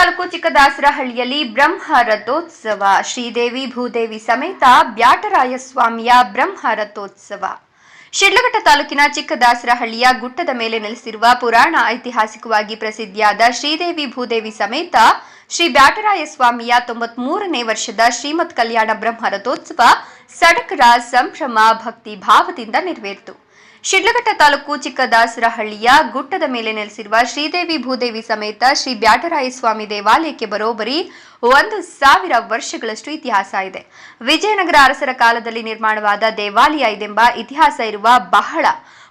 ತಾಲೂಕು ಚಿಕ್ಕದಾಸರಹಳ್ಳಿಯಲ್ಲಿ ಬ್ರಹ್ಮ ರಥೋತ್ಸವ ಶ್ರೀದೇವಿ, ಭೂದೇವಿ ಸಮೇತ ಬ್ಯಾಟರಾಯ ಸ್ವಾಮಿಯ ಬ್ರಹ್ಮ ರಥೋತ್ಸವ ಶಿಡ್ಲಘಟ್ಟ ತಾಲೂಕಿನ ಚಿಕ್ಕದಾಸರಹಳ್ಳಿಯ ಗುಟ್ಟದ ಮೇಲೆ ನೆಲೆಸಿರುವ ಪುರಾಣ ಐತಿಹಾಸಿಕವಾಗಿ ಪ್ರಸಿದ್ಧಿಯಾದ ಶ್ರೀದೇವಿ, ಭೂದೇವಿ ಸಮೇತ ಶ್ರೀ ಬ್ಯಾಟರಾಯ ಸ್ವಾಮಿಯ ತೊಂಬತ್ಮೂರನೇ ವರ್ಷದ ಶ್ರೀಮತ್ ಕಲ್ಯಾಣ ಬ್ರಹ್ಮ ರಥೋತ್ಸವ ಸಡಕರ ಸಂಭ್ರಮ ಭಕ್ತಿ ಭಾವದಿಂದ ನೆರವೇರಿತು. ಶಿಡ್ಲಘಟ್ಟ ತಾಲೂಕು ಚಿಕ್ಕದಾಸರಹಳ್ಳಿಯ ಗುಟ್ಟದ ಮೇಲೆ ನೆಲೆಸಿರುವ ಶ್ರೀದೇವಿ ಭೂದೇವಿ ಸಮೇತ ಶ್ರೀ ಬ್ಯಾಟರಾಯ ಸ್ವಾಮಿ ದೇವಾಲಯಕ್ಕೆ ಬರೋಬರಿ ಒಂದು ಸಾವಿರ ವರ್ಷಗಳಷ್ಟು ಇತಿಹಾಸ ಇದೆ. ವಿಜಯನಗರ ಅರಸರ ಕಾಲದಲ್ಲಿ ನಿರ್ಮಾಣವಾದ ದೇವಾಲಯ ಇದೆಂಬ ಇತಿಹಾಸ ಇರುವ ಬಹಳ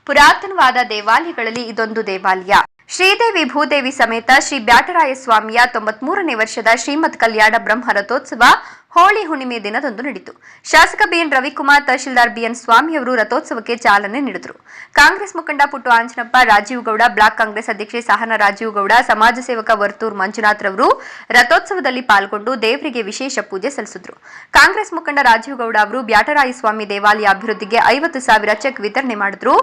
ಪುರಾತನವಾದ ದೇವಾಲಯಗಳಲ್ಲಿ ಇದೊಂದು ದೇವಾಲಯ. ಶ್ರೀದೇವಿ ಭೂದೇವಿ ಸಮೇತ ಶ್ರೀ ಬ್ಯಾಟರಾಯ ಸ್ವಾಮಿಯ ತೊಂಬತ್ಮೂರನೇ ವರ್ಷದ ಶ್ರೀಮತ್ ಕಲ್ಯಾಣ ಬ್ರಹ್ಮ ರಥೋತ್ಸವ ಹೋಳಿ ಹುಣ್ಣಿಮೆ ದಿನದಂದು ನಡೆಯಿತು ಶಾಸಕ ಬಿಎನ್ ರವಿಕುಮಾರ್, ತಹಶೀಲ್ದಾರ್ ಬಿಎನ್ ಸ್ವಾಮಿಯವರು ರಥೋತ್ಸವಕ್ಕೆ ಚಾಲನೆ ನೀಡಿದರು. ಕಾಂಗ್ರೆಸ್ ಮುಖಂಡ ಪುಟ್ಟು ಆಂಜನಪ್ಪ, ರಾಜೀವ್ ಗೌಡ, ಬ್ಲಾಕ್ ಕಾಂಗ್ರೆಸ್ ಅಧ್ಯಕ್ಷೆ ಸಹನ ರಾಜೀವ್ ಗೌಡ, ಸಮಾಜ ಸೇವಕ ವರ್ತೂರ್ ಮಂಜುನಾಥ್ ರವರು ರಥೋತ್ಸವದಲ್ಲಿ ಪಾಲ್ಗೊಂಡು ದೇವರಿಗೆ ವಿಶೇಷ ಪೂಜೆ ಸಲ್ಲಿಸಿದ್ರು. ಕಾಂಗ್ರೆಸ್ ಮುಖಂಡ ರಾಜೀವ್ ಗೌಡ ಅವರು ಬ್ಯಾಟರಾಯಿ ಸ್ವಾಮಿ ದೇವಾಲಯ ಅಭಿವೃದ್ಧಿಗೆ ಐವತ್ತು ಸಾವಿರ ಚೆಕ್ ವಿತರಣೆ ಮಾಡಿದ್ರು.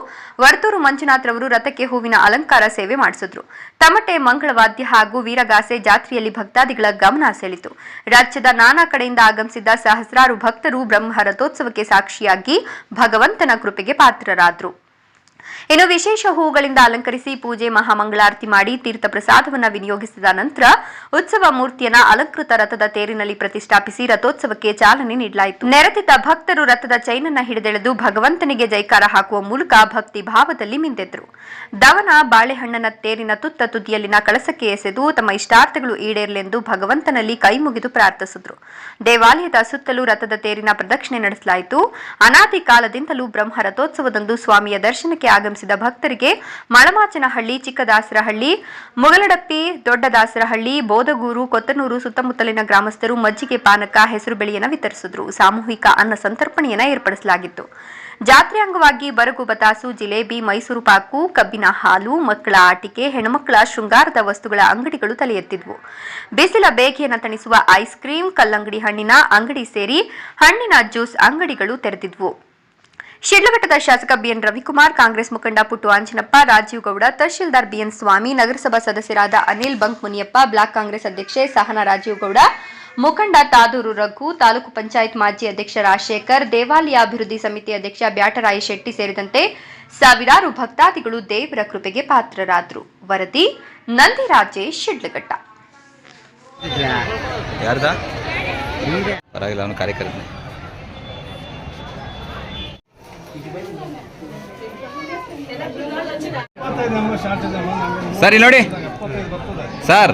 ವರ್ತೂರು ಮಂಜುನಾಥ್ ರವರು ರಥಕ್ಕೆ ಹೂವಿನ ಅಲಂಕಾರ ಸೇವೆ ಮಾಡಿಸಿದ್ರು. ತಮಟೆ, ಮಂಗಳವಾದ್ಯ ಹಾಗೂ ವೀರಗಾಸೆ ಜಾತ್ರೆಯಲ್ಲಿ ಭಕ್ತಾದಿಗಳ ಗಮನ ಸೆಳೆಯಿತು. ರಾಜ್ಯದ ನಾನಾ ಕಡೆಯಿಂದ ಆಗಮಿಸಿದ್ದ ಸಹಸ್ರಾರು ಭಕ್ತರು ಬ್ರಹ್ಮ ರಥೋತ್ಸವಕ್ಕೆ ಸಾಕ್ಷಿಯಾಗಿ ಭಗವಂತನ ಕೃಪೆಗೆ ಪಾತ್ರರಾದರು. ಇನ್ನು ವಿಶೇಷ ಹೂಗಳಿಂದ ಅಲಂಕರಿಸಿ ಪೂಜೆ ಮಹಾಮಂಗಳಾರತಿ ಮಾಡಿ ತೀರ್ಥ ಪ್ರಸಾದವನ್ನು ವಿನಿಯೋಗಿಸಿದ ನಂತರ ಉತ್ಸವ ಮೂರ್ತಿಯನ್ನ ಅಲಂಕೃತ ರಥದ ತೇರಿನಲ್ಲಿ ಪ್ರತಿಷ್ಠಾಪಿಸಿ ರಥೋತ್ಸವಕ್ಕೆ ಚಾಲನೆ ನೀಡಲಾಯಿತು. ನೆರೆದಿದ್ದ ಭಕ್ತರು ರಥದ ಚೈನನ್ನ ಹಿಡಿದೆಳೆದು ಭಗವಂತನಿಗೆ ಜೈಕಾರ ಹಾಕುವ ಮೂಲಕ ಭಕ್ತಿ ಭಾವದಲ್ಲಿ ಮಿಂದೆದ್ರು. ದವನ ಬಾಳೆಹಣ್ಣನ ತೇರಿನ ತುತ್ತ ತುದಿಯಲ್ಲಿನ ಕಳಸಕ್ಕೆ ಎಸೆದು ತಮ್ಮ ಇಷ್ಟಾರ್ಥಗಳು ಈಡೇರಲೆಂದು ಭಗವಂತನಲ್ಲಿ ಕೈ ಮುಗಿದು ಪ್ರಾರ್ಥಿಸಿದ್ರು. ದೇವಾಲಯದ ಸುತ್ತಲೂ ರಥದ ತೇರಿನ ಪ್ರದಕ್ಷಿಣೆ ನಡೆಸಲಾಯಿತು. ಅನಾದಿ ಕಾಲದಿಂದಲೂ ಬ್ರಹ್ಮ ರಥೋತ್ಸವದಂದು ಸ್ವಾಮಿಯ ದರ್ಶನಕ್ಕೆ ಆಗಮಿಸಿದ ಭಕ್ತರಿಗೆ ಮಳಮಾಚನಹಳ್ಳಿ, ಚಿಕ್ಕದಾಸರಹಳ್ಳಿ, ಮುಗಲಡಪ್ಪಿ, ದೊಡ್ಡದಾಸರಹಳ್ಳಿ ಬೋಧಗೂರು ಕೊತ್ತನೂರು ಸುತ್ತಮುತ್ತಲಿನ ಗ್ರಾಮಸ್ಥರು ಮಜ್ಜಿಗೆ ಪಾನಕ, ಹೆಸರು ಬೆಳೆಯನ್ನು ವಿತರಿಸಿದ್ರು. ಸಾಮೂಹಿಕ ಅನ್ನ ಸಂತರ್ಪಣೆಯನ್ನ ಏರ್ಪಡಿಸಲಾಗಿತ್ತು. ಜಾತ್ರೆ ಅಂಗವಾಗಿ ಬರಗು, ಬತಾಸು, ಜಿಲೇಬಿ, ಮೈಸೂರು ಪಾಕು, ಕಬ್ಬಿನ ಹಾಲು, ಮಕ್ಕಳ ಆಟಿಕೆ, ಹೆಣ್ಣುಮಕ್ಕಳ ಶೃಂಗಾರದ ವಸ್ತುಗಳ ಅಂಗಡಿಗಳು ತಲೆ ಎತ್ತಿದ್ವು ಬಿಸಿಲ ಬೇಗೆಯನ್ನು ತಣಿಸುವ ಐಸ್ ಕ್ರೀಂ, ಕಲ್ಲಂಗಡಿ ಹಣ್ಣಿನ ಅಂಗಡಿ ಸೇರಿ ಹಣ್ಣಿನ ಜ್ಯೂಸ್ ಅಂಗಡಿಗಳು ತೆರೆದಿದ್ವು. ಶಿಡ್ಲಘಟ್ಟದ ಶಾಸಕ ಬಿಎನ್ ರವಿಕುಮಾರ್ ಕಾಂಗ್ರೆಸ್ ಮುಖಂಡ ಪುಟ್ಟು ಆಂಜನಪ್ಪ ರಾಜೀವ್ ಗೌಡ ತಹಶೀಲ್ದಾರ್ ಬಿಎನ್ ಸ್ವಾಮಿ ನಗರಸಭಾ ಸದಸ್ಯರಾದ ಅನಿಲ್ ಬಂಕ್ ಮುನಿಯಪ್ಪ ಬ್ಲಾಕ್ ಕಾಂಗ್ರೆಸ್ ಅಧ್ಯಕ್ಷೆ ಸಹನಾ ರಾಜೀವ್ ಗೌಡ ಮುಖಂಡ ತಾದೂರು ರಘು ತಾಲೂಕು ಪಂಚಾಯತ್ ಮಾಜಿ ಅಧ್ಯಕ್ಷ ರಾಜಶೇಖರ್ ದೇವಾಲಯ ಅಭಿವೃದ್ಧಿ ಸಮಿತಿ ಅಧ್ಯಕ್ಷ ಬ್ಯಾಟರಾಯ ಶೆಟ್ಟಿ ಸೇರಿದಂತೆ ಸಾವಿರಾರು ಭಕ್ತಾದಿಗಳು ದೇವರ ಕೃಪೆಗೆ ಪಾತ್ರರಾದರು. ವರದಿ ನಂದಿರಾಜೇಶ್ ಶಿಡ್ಲಘಟ್ಟ. ಪರವಾಗಿಲ್ಲ ಅವನು ಕಾರ್ಯಕರ್ತನೆ. ಸರ್ ಇಲ್ಲಿ ನೋಡಿ. ಸರ್.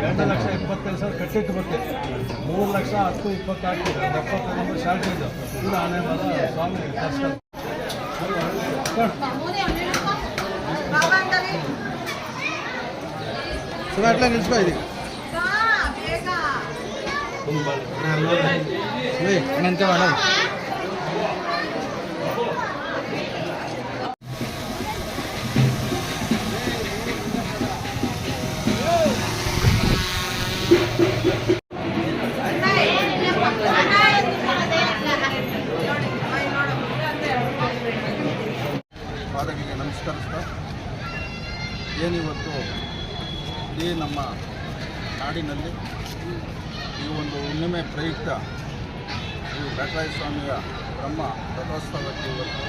ಎರಡು ಲಕ್ಷ ಇಪ್ಪತ್ತೈದು ಸಾವಿರ ಕಟ್ಟಿಟ್ಟು ಮೂರು ಲಕ್ಷ ಹತ್ತು ಇಪ್ಪತ್ತಾರು ಎಪ್ಪತ್ತೈದು ನಂಬರ್ ಶಾರ್ಟೇಜ್ ಇದು ಆನೆ ಮಾಡ ಸ್ವಾಮಿ ದರ್ಶನ ಸುಮ್ಮನೆ ಅಟ್లా ನಿಲ್ಸ್ಕೊ ಇದು ನಂತೆ ಇಡೀ ನಮ್ಮ ನಾಡಿನಲ್ಲಿ ಈ ಒಂದು ಹುಣ್ಣಿಮೆ ಪ್ರಯುಕ್ತ ಈ ವೆಂಕಟಾಯ ಸ್ವಾಮಿಯ ಬ್ರಹ್ಮ ರಥೋತ್ಸವಕ್ಕೆ ಇವತ್ತು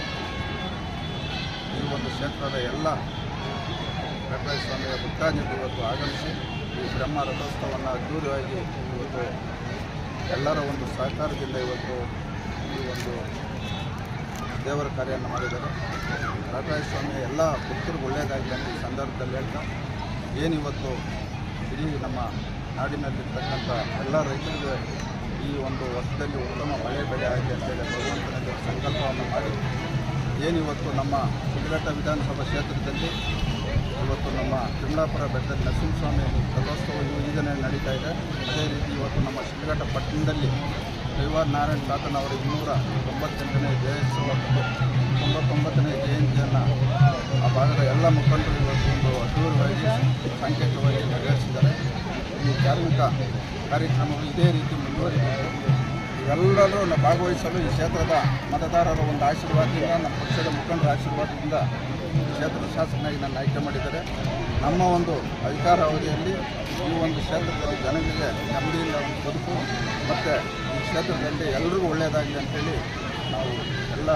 ಈ ಒಂದು ಕ್ಷೇತ್ರದ ಎಲ್ಲ ವೆಂಕಟಾಯ ಸ್ವಾಮಿಯ ಭಕ್ತಾದಿಗಳು ಇವತ್ತು ಆಗಮಿಸಿ ಈ ಬ್ರಹ್ಮ ರಥೋತ್ಸವವನ್ನು ಅದ್ದೂರಿಯಾಗಿ ಇವತ್ತು ಎಲ್ಲರ ಒಂದು ಸಹಕಾರದಿಂದ ಇವತ್ತು ಈ ಒಂದು ದೇವರ ಕಾರ್ಯವನ್ನು ಮಾಡಿದರು ರಾಜರಾಜ ಸ್ವಾಮಿಯ ಎಲ್ಲ ಭಕ್ತರಿಗೂ ಒಳ್ಳೆಯದಾಗಲಿ ಅಂತ ಈ ಸಂದರ್ಭದಲ್ಲಿ ಹೇಳ್ತಾ ಏನಿವತ್ತು ಇಡೀ ನಮ್ಮ ನಾಡಿನಲ್ಲಿರ್ತಕ್ಕಂಥ ಎಲ್ಲ ರೈತರಿಗೆ ಈ ಒಂದು ವರ್ಷದಲ್ಲಿ ಉತ್ತಮ ಮಳೆ ಬೆಳೆ ಆಗಿದೆ ಅಂತೇಳಿ ಭಗವಂತನಲ್ಲಿ ಸಂಕಲ್ಪವನ್ನು ಮಾಡಿ, ಏನಿವತ್ತು ನಮ್ಮ ಶಿಡ್ಲಘಟ್ಟ ವಿಧಾನಸಭಾ ಕ್ಷೇತ್ರದಲ್ಲಿ, ಇವತ್ತು ನಮ್ಮ ತಿಮ್ಲಾಪುರ ಬೆಟ್ಟದ ನರಸಿಂಹಸ್ವಾಮಿ ರಥೋತ್ಸವ ಯೋಜನೆ ನಡೀತಾ ಇದೆ. ಅದೇ ರೀತಿ ಇವತ್ತು ನಮ್ಮ ಶಿಡ್ಲಘಟ್ಟ ಪಟ್ಟಣದಲ್ಲಿ ಕೈವಾರ್ ನಾರಾಯಣ ತಾತನವರ ಇನ್ನೂರ ತೊಂಬತ್ತೆಂಟನೇ ಜಯೋತ್ಸವ ತೊಂಬತ್ತೊಂಬತ್ತನೇ ಜಯಂತಿಯನ್ನು ಭಾಗದ ಎಲ್ಲ ಮುಖಂಡರು ಇವತ್ತು ಒಂದು ಅದ್ದೂರಿಯಾಗಿ ಸಾಂಕೇತಿಕವಾಗಿ ನೆರವೇರಿಸಿದ್ದಾರೆ. ಈ ಧಾರ್ಮಿಕ ಕಾರ್ಯಕ್ರಮವು ಇದೇ ರೀತಿ ಮುಂದುವರಿಬೇಕು ಎಲ್ಲರೂ ನಾವು ಭಾಗವಹಿಸಲು ಈ ಕ್ಷೇತ್ರದ ಮತದಾರರ ಒಂದು ಆಶೀರ್ವಾದದಿಂದ, ನಮ್ಮ ಪಕ್ಷದ ಮುಖಂಡರ ಆಶೀರ್ವಾದದಿಂದ ಕ್ಷೇತ್ರದ ಶಾಸಕನಾಗಿ ನನ್ನ ಆಯ್ಕೆ ಮಾಡಿದ್ದಾರೆ. ನಮ್ಮ ಒಂದು ಅಧಿಕಾರಾವಧಿಯಲ್ಲಿ ಈ ಒಂದು ಕ್ಷೇತ್ರದಲ್ಲಿ ಜನರಿಗೆ ನೆಮ್ಮದಿಯಿಂದ ಬದುಕು, ಮತ್ತು ಈ ಕ್ಷೇತ್ರದಲ್ಲಿ ಎಲ್ಲರಿಗೂ ಒಳ್ಳೆಯದಾಗಲಿ ಅಂತೇಳಿ ನಾವು ಎಲ್ಲ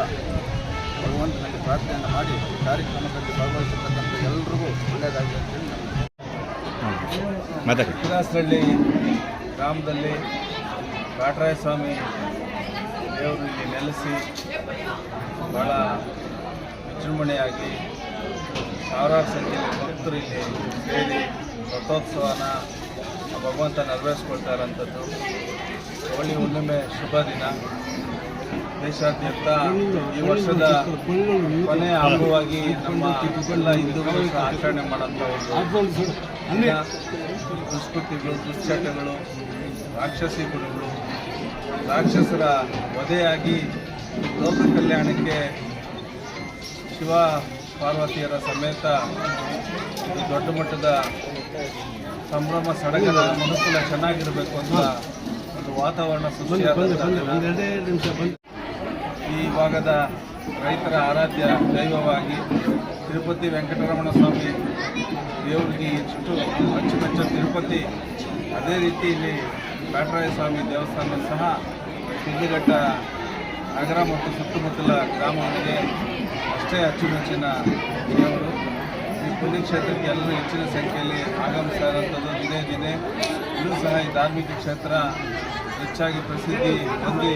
ಭಗವಂತನಲ್ಲಿ ಪ್ರಾರ್ಥನೆಯನ್ನು ಮಾಡಿ ಕಾರ್ಯಕ್ರಮದಲ್ಲಿ ಭಾಗವಹಿಸಿರ್ತಕ್ಕಂಥ ಎಲ್ರಿಗೂ ಒಳ್ಳೆಯದಾಗಲಿ ಅಂತೇಳಿ ಮಾತಾಡಿ. ಕಿರಾಸರಳ್ಳಿ ಗ್ರಾಮದಲ್ಲಿ ಕಾಟರಾಯ ಸ್ವಾಮಿ ದೇವರು ಇಲ್ಲಿ ನೆಲೆಸಿ ಭಾಳ ವಿಜೃಂಭಣೆಯಾಗಿ ಸಾವಿರಾರು ಸಂಖ್ಯೆಯಲ್ಲಿ ಭಕ್ತರು ಇಲ್ಲಿ ಸೇರಿ ರಥೋತ್ಸವನ ಭಗವಂತ ನೆರವೇರಿಸ್ಕೊಳ್ತಾ ಇರೋಂಥದ್ದು ಹೋಳಿ ಹುಣ್ಣಿಮೆ ಶುಭ ದಿನ. ದೇಶಾದ್ಯಂತ ಈ ವರ್ಷದ ಕೊನೆಯ ಹಬ್ಬವಾಗಿ ನಮ್ಮ ಎಲ್ಲ ಹಿಂದೂಗಳು ಆಚರಣೆ ಮಾಡೋಂಥ ಒಂದು ದುಷ್ಕೃತಿಗಳು ದುಶ್ಚಟಗಳು ರಾಕ್ಷಸಿ ಗುಣಗಳು ರಾಕ್ಷಸರ ವಧೆಯಾಗಿ ಲೋಕ ಕಲ್ಯಾಣಕ್ಕೆ ಶಿವ ಪಾರ್ವತಿಯರ ಸಮೇತ ದೊಡ್ಡ ಮಟ್ಟದ ಸಂಭ್ರಮ ಸಡಗರ ಅನುಕೂಲ ಚೆನ್ನಾಗಿರಬೇಕು ಅಂತ ಒಂದು ವಾತಾವರಣ ಸೃಷ್ಟಿಯಾದ ಈ ಭಾಗದ ರೈತರ ಆರಾಧ್ಯ ದೈವವಾಗಿ ತಿರುಪತಿ ವೆಂಕಟರಮಣ ಸ್ವಾಮಿ ದೇವರಿಗೆ ಎಷ್ಟು ಅಚ್ಚುಮೆಚ್ಚ ತಿರುಪತಿ. ಅದೇ ರೀತಿ ಇಲ್ಲಿ ಬ್ಯಾಟರಾಯ ಸ್ವಾಮಿ ದೇವಸ್ಥಾನ ಸಹ ಸಿದ್ಧಘಟ್ಟ ನಗರ ಮತ್ತು ಸುತ್ತಮುತ್ತಲ ಗ್ರಾಮಗಳಿಗೆ ಅಷ್ಟೇ ಅಚ್ಚುಮೆಚ್ಚಿನ ದೇವರು. ಈ ಪುಣ್ಯಕ್ಷೇತ್ರಕ್ಕೆ ಎಲ್ಲರೂ ಹೆಚ್ಚಿನ ಸಂಖ್ಯೆಯಲ್ಲಿ ಆಗಮಿಸ್ತಾ ಇರೋಂಥದ್ದು ದಿನೇ ದಿನೇ. ಇನ್ನೂ ಸಹ ಈ ಧಾರ್ಮಿಕ ಕ್ಷೇತ್ರ ಹೆಚ್ಚಾಗಿ ಪ್ರಸಿದ್ಧಿ ಹೊಂದಿ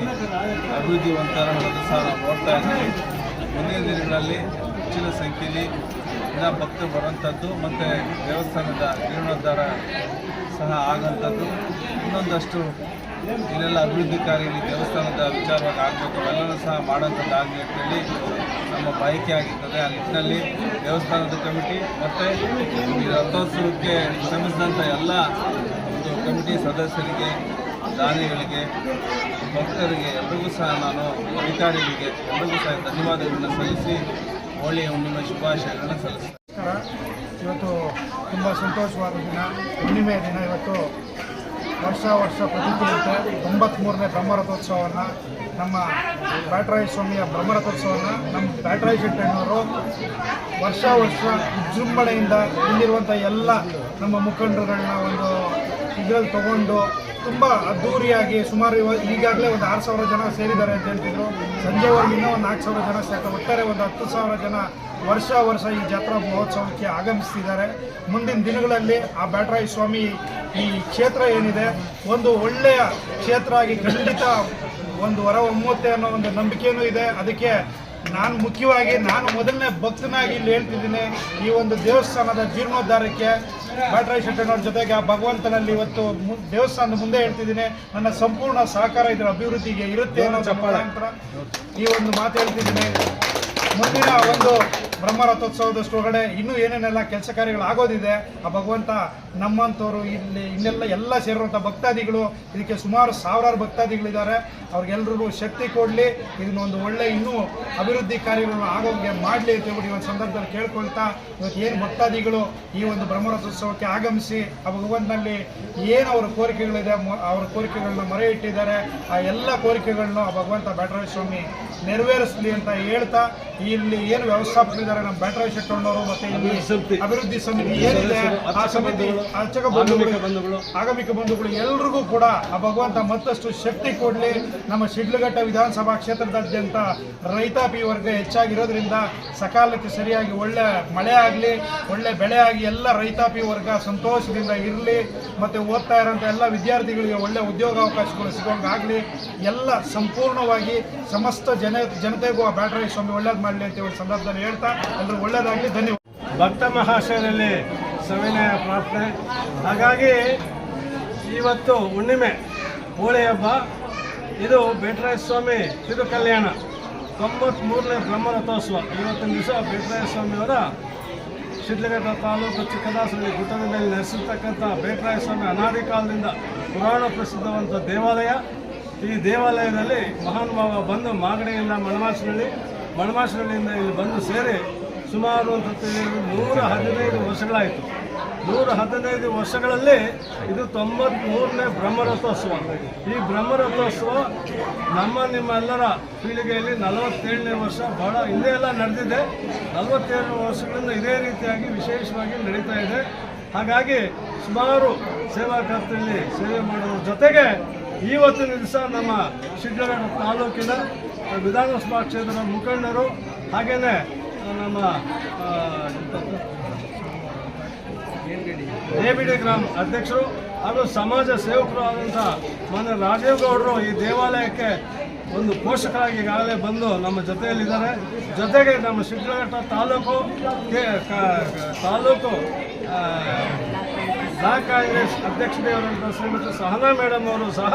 ಅಭಿವೃದ್ಧಿ ಹೊರತು ಸಹ ನಾವು ನೋಡ್ತಾ ಇದ್ದೀವಿ ಮುಂದಿನ ದಿನಗಳಲ್ಲಿ ಹೆಚ್ಚಿನ ಸಂಖ್ಯೆಯಲ್ಲಿ ಎಲ್ಲ ಭಕ್ತರು ಬರುವಂಥದ್ದು ಮತ್ತು ದೇವಸ್ಥಾನದ ಜೀರ್ಣೋದ್ಧಾರ ಸಹ ಆಗೋಂಥದ್ದು ಇನ್ನೊಂದಷ್ಟು ಇಲ್ಲೆಲ್ಲ ಅಭಿವೃದ್ಧಿ ಕಾರ್ಯಗಳು ದೇವಸ್ಥಾನದ ವಿಚಾರವಾಗಿ ಆಗಬೇಕು. ಅವೆಲ್ಲನೂ ಸಹ ಮಾಡೋಂಥದ್ದಾಗಲಿ ಅಂತೇಳಿ ನಮ್ಮ ಬಯಕೆ ಆಗಿರ್ತದೆ. ಆ ನಿಟ್ಟಿನಲ್ಲಿ ದೇವಸ್ಥಾನದ ಕಮಿಟಿ ಮತ್ತು ಈ ರಥೋತ್ಸವಕ್ಕೆ ಶ್ರಮಿಸಿದಂಥ ಎಲ್ಲ ಒಂದು ಕಮಿಟಿ ಸದಸ್ಯರಿಗೆ ದಾನಿಗಳಿಗೆ, ಭಕ್ತರಿಗೆ ಎಲ್ರಿಗೂ ಸಹ ನಾನು, ಅಧಿಕಾರಿಗಳಿಗೆ ಎಲ್ರಿಗೂ ಸಹ ಧನ್ಯವಾದಗಳನ್ನು ಸಲ್ಲಿಸಿ ಹೋಳಿ ಹುಣ್ಣಿಮೆ ಶುಭಾಶಯಗಳನ್ನು ಸಲ್ಲಿಸ್ತೀನಿ. ಇವತ್ತು ತುಂಬ ಸಂತೋಷವಾದ ದಿನ. ಹುಣ್ಣಿಮೆ ದಿನ ಇವತ್ತು ವರ್ಷ ವರ್ಷ ಪ್ರತಿಕ್ರಿಯಂತೆ ತೊಂಬತ್ತ್ಮೂರನೇ ಬ್ರಹ್ಮರಥೋತ್ಸವವನ್ನು, ನಮ್ಮ ಬ್ಯಾಟರಾಯ ಸ್ವಾಮಿಯ ಬ್ರಹ್ಮರಥೋತ್ಸವವನ್ನು ನಮ್ಮ ಬ್ಯಾಟರಾಯ ಶೆಟ್ಟಣ್ಣವರು ವರ್ಷ ವರ್ಷ ವಿಜೃಂಭಣೆಯಿಂದ ಇಲ್ಲಿರುವಂಥ ಎಲ್ಲ ನಮ್ಮ ಮುಖಂಡರುಗಳನ್ನ ಒಂದು ಇದರಲ್ಲಿ ತಗೊಂಡು ತುಂಬ ಅದ್ದೂರಿಯಾಗಿ ಸುಮಾರು ಈಗಾಗಲೇ ಒಂದು ಆರು ಸಾವಿರ ಜನ ಸೇರಿದ್ದಾರೆ ಅಂತ ಹೇಳ್ತಿದ್ರು. ಸಂಜೆವರೆಗೂ ಇನ್ನೂ ಒಂದು ನಾಲ್ಕು ಸಾವಿರ ಜನ ಸೇರ್ತಾರೆ ಒಟ್ಟಾರೆ ಒಂದು ಹತ್ತು ಸಾವಿರ ಜನ ವರ್ಷ ವರ್ಷ ಈ ಜಾತ್ರಾ ಮಹೋತ್ಸವಕ್ಕೆ ಆಗಮಿಸ್ತಿದ್ದಾರೆ. ಮುಂದಿನ ದಿನಗಳಲ್ಲಿ ಆ ಬ್ಯಾಟರಾಯ ಸ್ವಾಮಿ ಈ ಕ್ಷೇತ್ರ ಏನಿದೆ, ಒಂದು ಒಳ್ಳೆಯ ಕ್ಷೇತ್ರ ಆಗಿ ಖಂಡಿತ ಒಂದು ವರ ಹೊಮ್ಮುತ್ತೆ ಅನ್ನೋ ಒಂದು ನಂಬಿಕೆಯೂ ಇದೆ. ಅದಕ್ಕೆ ನಾನು ಮುಖ್ಯವಾಗಿ ನಾನು ಮೊದಲನೇ ಭಕ್ತನಾಗಿ ಇಲ್ಲಿ ಹೇಳ್ತಿದ್ದೀನಿ ಈ ಒಂದು ದೇವಸ್ಥಾನದ ಜೀರ್ಣೋದ್ಧಾರಕ್ಕೆ ಬ್ಯಾಟರಾಯ ಶೆಟ್ಟಣ್ಣವ್ರ ಜೊತೆಗೆ ಆ ಭಗವಂತನಲ್ಲಿ ಇವತ್ತು ದೇವಸ್ಥಾನದ ಮುಂದೆ ಹೇಳ್ತಿದ್ದೀನಿ ನನ್ನ ಸಂಪೂರ್ಣ ಸಹಕಾರ ಇದರ ಅಭಿವೃದ್ಧಿಗೆ ಇರುತ್ತೆ ಅನ್ನೋ ಈ ಒಂದು ಮಾತು ಹೇಳ್ತಿದ್ದೀನಿ. ಮುಂದಿನ ಒಂದು ಬ್ರಹ್ಮರಥೋತ್ಸವದಷ್ಟೊಳಗಡೆ ಇನ್ನೂ ಏನೇನೆಲ್ಲ ಕೆಲಸ ಕಾರ್ಯಗಳು ಆಗೋದಿದೆ, ಆ ಭಗವಂತ ನಮ್ಮಂಥವ್ರು ಇಲ್ಲಿ ಇನ್ನೆಲ್ಲ ಎಲ್ಲ ಸೇರಿರುವಂಥ ಭಕ್ತಾದಿಗಳು, ಇದಕ್ಕೆ ಸುಮಾರು ಸಾವಿರಾರು ಭಕ್ತಾದಿಗಳಿದ್ದಾರೆ. ಅವ್ರಿಗೆಲ್ರಿಗೂ ಶಕ್ತಿ ಕೊಡಲಿ ಇದನ್ನ ಒಂದು ಒಳ್ಳೆ ಇನ್ನೂ ಅಭಿವೃದ್ಧಿ ಕಾರ್ಯಗಳನ್ನು ಆಗೋಗೆ ಮಾಡಲಿ ಅಂತ ಈ ಒಂದು ಸಂದರ್ಭದಲ್ಲಿ ಕೇಳ್ಕೊಳ್ತಾ, ಇವತ್ತು ಏನು ಭಕ್ತಾದಿಗಳು ಈ ಒಂದು ಬ್ರಹ್ಮರಥೋತ್ಸವಕ್ಕೆ ಆಗಮಿಸಿ, ಆ ಭಗವಂತನಲ್ಲಿ ಏನು ಅವರ ಕೋರಿಕೆಗಳಿದೆ ಅವರ ಕೋರಿಕೆಗಳನ್ನ ಮೊರೆ ಇಟ್ಟಿದ್ದಾರೆ, ಆ ಎಲ್ಲ ಕೋರಿಕೆಗಳನ್ನ ಆ ಭಗವಂತ ಬ್ಯಾಟರಾಯ ಸ್ವಾಮಿ ನೆರವೇರಿಸಲಿ ಅಂತ ಹೇಳ್ತಾ, ಇಲ್ಲಿ ಏನು ವ್ಯವಸ್ಥಾಪಕರಿದ್ದಾರೆ ನಮ್ಮ ಬ್ಯಾಟರಾಯ್ ಶೆಟ್ಟಣ್ಣವರು ಮತ್ತೆ ಇಲ್ಲಿ ಅಭಿವೃದ್ಧಿ ಸಮಿತಿ. ಏನಿದೆ ಆ ಸಮಿತಿ ಅರ್ಚಕ ಬಂಧುಗಳು ಆಗಮಿಕ ಬಂಧುಗಳು. ಎಲ್ರಿಗೂ ಕೂಡ ಆ ಭಗವಂತ ಮತ್ತಷ್ಟು ಶಕ್ತಿ ಕೊಡಲಿ. ನಮ್ಮ ಶಿಡ್ಲಘಟ್ಟ ವಿಧಾನಸಭಾ ಕ್ಷೇತ್ರದಾದ್ಯಂತ ರೈತಾಪಿ ವರ್ಗ ಹೆಚ್ಚಾಗಿರೋದ್ರಿಂದ ಸಕಾಲಕ್ಕೆ ಸರಿಯಾಗಿ ಒಳ್ಳೆ ಮಳೆ ಆಗಲಿ ಒಳ್ಳೆ ಬೆಳೆ ಆಗಿ ಎಲ್ಲ ರೈತಾಪಿ ವರ್ಗ ಸಂತೋಷದಿಂದ ಇರಲಿ. ಮತ್ತು ಓದ್ತಾ ಇರೋಂಥ ಎಲ್ಲ ವಿದ್ಯಾರ್ಥಿಗಳಿಗೆ ಒಳ್ಳೆ ಉದ್ಯೋಗಾವಕಾಶಗಳು ಸಿಗೋಂಗಾಗಲಿ. ಎಲ್ಲ ಸಂಪೂರ್ಣವಾಗಿ ಸಮಸ್ತ ಜನ ಜನತೆಗೂ ಆ ಬ್ಯಾಟರಿ ಸ್ವಾಮಿ ಒಳ್ಳೇದು ಮಾಡಲಿ ಅಂತ ಹೇಳಿ ಸಂದರ್ಭದಲ್ಲಿ ಹೇಳ್ತಾ ಎಲ್ಲರೂ ಒಳ್ಳೇದಾಗಲಿ ಧನ್ಯವಾದ. ಭಕ್ತ ಮಹಾಶಯದಲ್ಲಿ ಸವಿನಯ ಪ್ರಾರ್ಥನೆ. ಹಾಗಾಗಿ ಇವತ್ತು ಹುಣ್ಣಿಮೆ, ಹೋಳಿ ಹಬ್ಬ. ಇದು ಬೇಟರಾಯ ಸ್ವಾಮಿ ತಿರು ಕಲ್ಯಾಣ. ತೊಂಬತ್ಮೂರನೇ ಬ್ರಹ್ಮರಥೋತ್ಸವ. ಇವತ್ತಿನ ದಿವಸ ಬೇಟರಾಯ ಸ್ವಾಮಿಯವರ ಶಿಡ್ಲಘಟ್ಟ ತಾಲೂಕು ಚಿಕ್ಕದಾಸರಲ್ಲಿ ಗುಟ್ಟದ ಮೇಲೆ ನೆಲೆಸಿರ್ತಕ್ಕಂಥ ಬೇಟರಾಯ ಸ್ವಾಮಿ ಅನಾದಿ ಕಾಲದಿಂದ ಪುರಾಣ ಪ್ರಸಿದ್ಧವಂಥ ದೇವಾಲಯ. ಈ ದೇವಾಲಯದಲ್ಲಿ ಮಹಾನುಭಾವ ಬಂದು ಮಾಗಡಿಯಿಂದ ಮಣಮಾಸನಹಳ್ಳಿ ಮಣಮಾಸನಹಳ್ಳಿಯಿಂದ ಇಲ್ಲಿ ಬಂದು ಸೇರಿ ಸುಮಾರು ತಿಳಿದು ನೂರ ಹದಿನೈದು ವರ್ಷಗಳಾಯಿತು. ನೂರ ಹದಿನೈದು ವರ್ಷಗಳಲ್ಲಿ ಇದು ತೊಂಬತ್ಮೂರನೇ ಬ್ರಹ್ಮರಥೋತ್ಸವ. ಈ ಬ್ರಹ್ಮರಥೋತ್ಸವ ನಮ್ಮ ನಿಮ್ಮೆಲ್ಲರ ಪೀಳಿಗೆಯಲ್ಲಿ ನಲವತ್ತೇಳನೇ ವರ್ಷ ಬಹಳ ಹಿಂದೆ ಎಲ್ಲ ನಡೆದಿದೆ. ನಲವತ್ತೇಳು ವರ್ಷಗಳಿಂದ ಇದೇ ರೀತಿಯಾಗಿ ವಿಶೇಷವಾಗಿ ನಡೀತಾ ಇದೆ. ಹಾಗಾಗಿ ಸುಮಾರು ಸೇವಾ ಖಾತೆಯಲ್ಲಿ ಸೇವೆ ಮಾಡೋದ್ರ ಜೊತೆಗೆ ಇವತ್ತಿನ ದಿವಸ ನಮ್ಮ ಶಿಡ್ಲಘಟ್ಟ ತಾಲೂಕಿನ ವಿಧಾನಸಭಾ ಕ್ಷೇತ್ರದ ಮುಖಂಡರು ಹಾಗೆಯೇ ನಮ್ಮ ಆ, ಎಬಿಡಿ ಗ್ರಾಮ ಅಧ್ಯಕ್ಷರು ಹಾಗೂ ಸಮಾಜ ಸೇವಕರು ಆದಂಥ ಮಾನ್ಯ ರಾಜೀವ್ ಗೌಡರು ಈ ದೇವಾಲಯಕ್ಕೆ ಒಂದು ಪೋಷಕರಾಗಿ ಈಗಾಗಲೇ ಬಂದು ನಮ್ಮ ಜೊತೆಯಲ್ಲಿದ್ದಾರೆ. ಜೊತೆಗೆ ನಮ್ಮ ಶಿಡ್ಲಘಟ್ಟ ತಾಲೂಕು ತಾಲೂಕು ಬ್ಲಾಕ್ ಕಾಂಗ್ರೆಸ್ ಅಧ್ಯಕ್ಷತೆಯವರಂಥ ಶ್ರೀಮತಿ ಸಹನಾ ಮೇಡಮ್ ಅವರು ಸಹ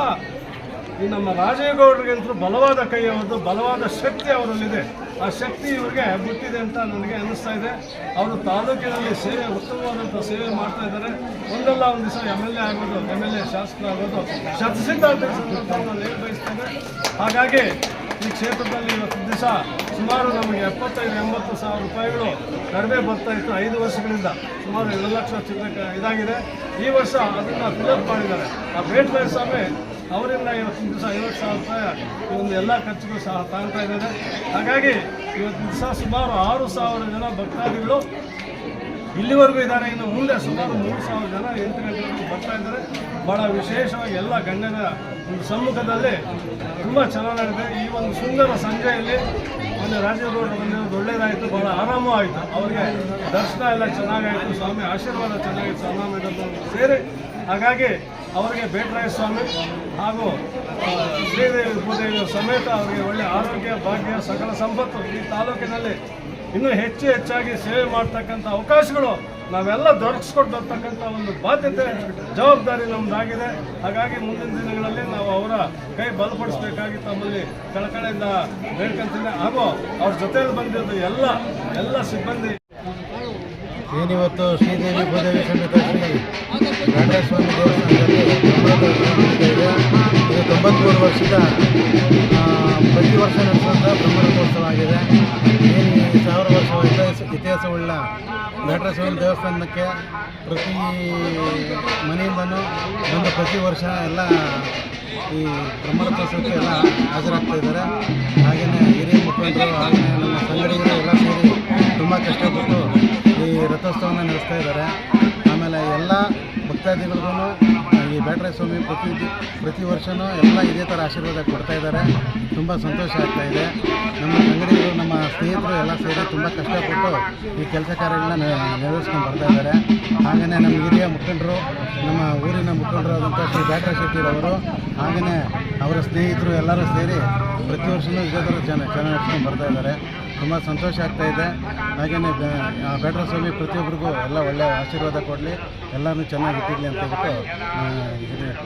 ಈ ನಮ್ಮ ರಾಜೇಗೌಡರಿಗೆಂತೂ ಬಲವಾದ ಕೈ ಅವರದ್ದು, ಬಲವಾದ ಶಕ್ತಿ ಅವರಲ್ಲಿದೆ. ಆ ಶಕ್ತಿ ಇವರಿಗೆ ಬಿಟ್ಟಿದೆ ಅಂತ ನನಗೆ ಅನ್ನಿಸ್ತಾ ಇದೆ. ಅವರು ತಾಲೂಕಿನಲ್ಲಿ ಸೇವೆ, ಉತ್ತಮವಾದಂಥ ಸೇವೆ ಮಾಡ್ತಾ ಇದ್ದಾರೆ. ಒಂದಲ್ಲ ಒಂದು ದಿವಸ ಎಂ ಎಲ್ ಎ ಆಗೋದು ಎಂ ಎಲ್ ಎ ಶತಸಿದ್ಧ ನಾನು ಹೇಳಿ ಬಯಸ್ತೇನೆ ಹಾಗಾಗಿ ಈ ಕ್ಷೇತ್ರದಲ್ಲಿ ಇವತ್ತು ದಿವಸ ಸುಮಾರು ನಮಗೆ ಎಪ್ಪತ್ತೈದು, ಎಂಬತ್ತು ಸಾವಿರ ರೂಪಾಯಿಗಳು ಕಡಿಮೆ ಬರ್ತಾ ಇತ್ತು ಐದು ವರ್ಷಗಳಿಂದ. ಸುಮಾರು ಎರಡು ಲಕ್ಷ ಚಿಕ್ಕ ಇದಾಗಿದೆ. ಈ ವರ್ಷ ಅದನ್ನು ಫಿಲಪ್ ಮಾಡಿದ್ದಾರೆ. ಆ ಬೇಟ್ ಸ್ವಾಮಿ ಅವರಿಂದ ಇವತ್ತಿನ ದಿವಸ ಐವತ್ತು ಸಾವಿರ ರೂಪಾಯಿ ಈ ಒಂದು ಎಲ್ಲ ಖರ್ಚುಗಳು ಸಹ ತಾಳ್ತಾ ಇದ್ದಾರೆ. ಹಾಗಾಗಿ ಇವತ್ತಿನ ದಿವಸ ಸುಮಾರು ಆರು ಸಾವಿರ ಜನ ಭಕ್ತಾದಿಗಳು ಇಲ್ಲಿವರೆಗೂ ಇದ್ದಾರೆ. ಇನ್ನು ಮುಂದೆ ಸುಮಾರು ಮೂರು ಸಾವಿರ ಜನ ಎಂಟು ಗಂಟೆವರೆಗೂ ಬರ್ತಾ ಇದ್ದಾರೆ. ಭಾಳ ವಿಶೇಷವಾಗಿ ಎಲ್ಲ ಗಂಡನ ಒಂದು ಸಮ್ಮುಖದಲ್ಲಿ ತುಂಬ ಚೆನ್ನಾಗಿದೆ ಈ ಒಂದು ಸುಂದರ ಸಂಜೆಯಲ್ಲಿ ಒಂದು ರಾಜೇಗೌಡರು ಬಂದಿರೋದು ಒಳ್ಳೆಯದಾಯಿತು ಭಾಳ ಆರಾಮೂ ಆಯಿತು. ಅವರಿಗೆ ದರ್ಶನ ಎಲ್ಲ ಚೆನ್ನಾಗಾಯಿತು, ಸ್ವಾಮಿ ಆಶೀರ್ವಾದ ಚೆನ್ನಾಗಿತ್ತು ಸ್ವಾಮಿ ಸೇರಿ. ಹಾಗಾಗಿ ಅವರಿಗೆ ಬೇಟರಾಯ ಸ್ವಾಮಿ ಹಾಗೂ ಶ್ರೀದೇವಿ ಭೂದೇವಿ ಸಮೇತ ಅವರಿಗೆ ಒಳ್ಳೆಯ ಆರೋಗ್ಯ, ಭಾಗ್ಯ, ಸಕಲ ಸಂಪತ್ತು ಈ ತಾಲೂಕಿನಲ್ಲಿ ಇನ್ನೂ ಹೆಚ್ಚು ಹೆಚ್ಚಾಗಿ ಸೇವೆ ಮಾಡ್ತಕ್ಕಂಥ ಅವಕಾಶಗಳು ನಾವೆಲ್ಲ ದೊರಕಿಸ್ಕೊಡ್ತಕ್ಕಂಥ ಒಂದು ಬಾಧ್ಯತೆ, ಜವಾಬ್ದಾರಿ ನಮ್ಮದಾಗಿದೆ ಹಾಗಾಗಿ ಮುಂದಿನ ದಿನಗಳಲ್ಲಿ ನಾವು ಅವರ ಕೈ ಬಲಪಡಿಸಬೇಕಾಗಿ ತಮ್ಮಲ್ಲಿ ಕಳಕಳೆಯಿಂದ ಬೇಡ್ಕೊಂತೀನಿ ಹಾಗೂ ಅವ್ರ ಜೊತೆಯಲ್ಲಿ ಬಂದಿದ್ದು ಎಲ್ಲ ಎಲ್ಲ ಸಿಬ್ಬಂದಿ ಏನಿವತ್ತು ಶ್ರೀದೇವಿ ಭೂದೇವಿ ಸಮೇತ ಶ್ರೀ ದೇವಸ್ಥಾನದಲ್ಲಿ ಇದೆ ತೊಂಬತ್ತ್ಮೂರು ವರ್ಷದ ಪ್ರತಿ ವರ್ಷ ನಡೆಸುವಂಥ ಬ್ರಹ್ಮರಥೋತ್ಸವ ಆಗಿದೆ. ಈ ಸಾವಿರ ವರ್ಷ ಇತಿಹಾಸ, ಇತಿಹಾಸವುಳ್ಳ ಘಟರಾಜಸ್ವಾಮಿ ದೇವಸ್ಥಾನಕ್ಕೆ ಪ್ರತಿ ಮನೆಯಿಂದನೂ ಬಂದು ಪ್ರತಿ ವರ್ಷ ಎಲ್ಲ ಈ ಬ್ರಹ್ಮರಥೋತ್ಸವಕ್ಕೆ ಎಲ್ಲ ಹಾಜರಾಗ್ತಾ ಇದ್ದಾರೆ. ಹಾಗೆಯೇ ಹಿರಿಯ ಮುಖಂಡರು ಹಾಗೆಯೇ ನಮ್ಮ ಸಂಗಡಿಗರು ಎಲ್ಲ ಸೇರಿ ತುಂಬ ಕಷ್ಟಪಟ್ಟು ರಥೋತ್ಸವನ ನಡೆಸ್ತಾ ಇದ್ದಾರೆ. ಆಮೇಲೆ ಎಲ್ಲ ಭಕ್ತಾದಿಗಳಿಗೂ ಈ ಬ್ಯಾಟ್ರಾಯ ಸ್ವಾಮಿ ಪ್ರತಿ ಪ್ರತಿ ವರ್ಷವೂ ಎಲ್ಲ ಇದೇ ಥರ ಆಶೀರ್ವಾದ ಕೊಡ್ತಾ ಇದ್ದಾರೆ. ತುಂಬ ಸಂತೋಷ ಆಗ್ತಾ ಇದೆ. ನಮ್ಮ ಅಂಗಡಿಗಳು, ನಮ್ಮ ಸ್ನೇಹಿತರು ಎಲ್ಲ ಸೇರಿ ತುಂಬ ಕಷ್ಟಪಟ್ಟು ಈ ಕೆಲಸ ಕಾರ್ಯಗಳನ್ನ ನೆರವೇರಿಸ್ಕೊಂಡು ಬರ್ತಾ ಇದ್ದಾರೆ. ಹಾಗೆಯೇ ನಮ್ಮ ಹಿರಿಯ ಮುಖಂಡರು, ನಮ್ಮ ಊರಿನ ಮುಖಂಡರು ಆದಂಥ ಶ್ರೀ ಬ್ಯಾಟ್ರಾಯ ಶೆಟ್ಟಿರವರು ಹಾಗೆಯೇ ಅವರ ಸ್ನೇಹಿತರು ಎಲ್ಲರೂ ಸೇರಿ ಪ್ರತಿ ವರ್ಷವೂ ಇದೇ ಥರ ಜನ ಚೆನ್ನಾಗಿ ಬರ್ತಾ ಇದ್ದಾರೆ. ತುಂಬ ಸಂತೋಷ ಆಗ್ತಾ ಇದೆ. ಹಾಗೆಯೇ ಬೇಟರ ಸ್ವಾಮಿ ಪ್ರತಿಯೊಬ್ಬರಿಗೂ ಎಲ್ಲ ಒಳ್ಳೆಯ ಆಶೀರ್ವಾದ ಕೊಡಲಿ. ಎಲ್ಲರೂ ಚೆನ್ನಾಗಿ ಇಟ್ಟಿರಲಿ ಅಂತ ಹೇಳ್ಬಿಟ್ಟು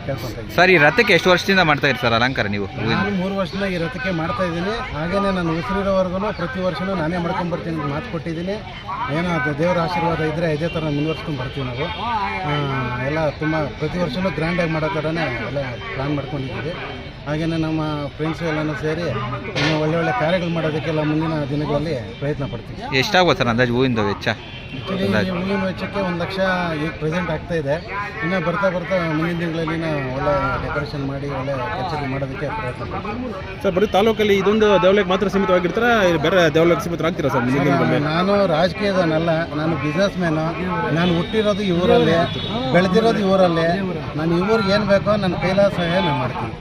ಕೇಳ್ಕೊತಾ ಇದ್ದೀನಿ. ಸರ್ ಈ ರಥಕ್ಕೆ ಎಷ್ಟು ವರ್ಷದಿಂದ ಮಾಡ್ತಾ ಇರ್ತಾರೆ ಸರ್ ಅಲಂಕಾರ ನೀವು? ನಾನು ಮೂರು ವರ್ಷದಿಂದ ಈ ರಥಕ್ಕೆ ಮಾಡ್ತಾ ಇದ್ದೀನಿ. ಹಾಗೆಯೇ ನಾನು ಉಸಿರಿರೋವರೆಗೂ ಪ್ರತಿ ವರ್ಷವೂ ನಾನೇ ಮಾಡ್ಕೊಂಡು ಬರ್ತೀನಿ ಅಂತ ಮಾತು ಕೊಟ್ಟಿದ್ದೀನಿ. ಏನೋ ಅದು ದೇವರ ಆಶೀರ್ವಾದ ಇದ್ದರೆ ಇದೇ ಥರ ಮುಂದುವರ್ಸ್ಕೊಂಡು ಬರ್ತೀವಿ ನಾವು. ಎಲ್ಲ ತುಂಬ ಪ್ರತಿ ವರ್ಷವೂ ಗ್ರ್ಯಾಂಡಾಗಿ ಮಾಡೋ ಥರನೇ ಎಲ್ಲ ಪ್ಲ್ಯಾನ್ ಮಾಡ್ಕೊಂಡಿದ್ದೀವಿ. ಹಾಗೆಯೇ ನಮ್ಮ ಫ್ರೆಂಡ್ಸು ಎಲ್ಲನೂ ಸೇರಿ ಒಳ್ಳೆ ಒಳ್ಳೆ ಕಾರ್ಯಗಳು ಮಾಡೋದಕ್ಕೆಲ್ಲ ಮುಂದಿನ ದಿನಗಳಲ್ಲಿ ಪ್ರಯತ್ನ ಪಡ್ತೀವಿ. ಎಷ್ಟಾಗುತ್ತೆ ಸರ್ ಅಂದಾಜು ಹೂವಿಂದ ವೆಚ್ಚ? ಆ್ಯಕ್ಚುಲಿ ಹೂವಿನ ವೆಚ್ಚಕ್ಕೆ ಒಂದು ಲಕ್ಷ ಈಗ ಪ್ರೆಸೆಂಟ್ ಆಗ್ತಾ ಇದೆ. ಇನ್ನು ಬರ್ತಾ ಬರ್ತಾ ಮುಂದಿನ ತಿಂಗಳಲ್ಲಿ ನಾವು ಒಳ್ಳೆ ಡೆಕೋರೇಷನ್ ಮಾಡಿ ಒಳ್ಳೆ ಕೆಲಸ ಮಾಡೋದಕ್ಕೆ ಪ್ರಯತ್ನ ಪಡ್ತೀವಿ. ಸರ್ ಬರೀ ತಾಲೂಕಲ್ಲಿ ಇದೊಂದು ದೇವಾಲಯಕ್ಕೆ ಮಾತ್ರ ಸೀಮಿತವಾಗಿರ್ತಾರ ಬೇರೆ ದೇವಾಲಯಕ್ಕೆ ಸೀಮಿತ ಆಗ್ತೀರಾ ಸರ್ ಮುಂದಿನ ದಿನಗಳಲ್ಲಿ? ನಾನು ರಾಜಕೀಯದನಲ್ಲ ನಾನು ಬಿಸ್ನೆಸ್ ಮ್ಯಾನು ನಾನು ಹುಟ್ಟಿರೋದು ಈ ಊರಲ್ಲಿ ಬೆಳೆದಿರೋದು ಈ ಊರಲ್ಲಿ ನಾನು ಈ ಊರಿಗೆ ಏನು ಬೇಕೋ ನನ್ನ ಕೈಲಾಸ ಸಹಾಯ ನಾನು ಮಾಡ್ತೀನಿ.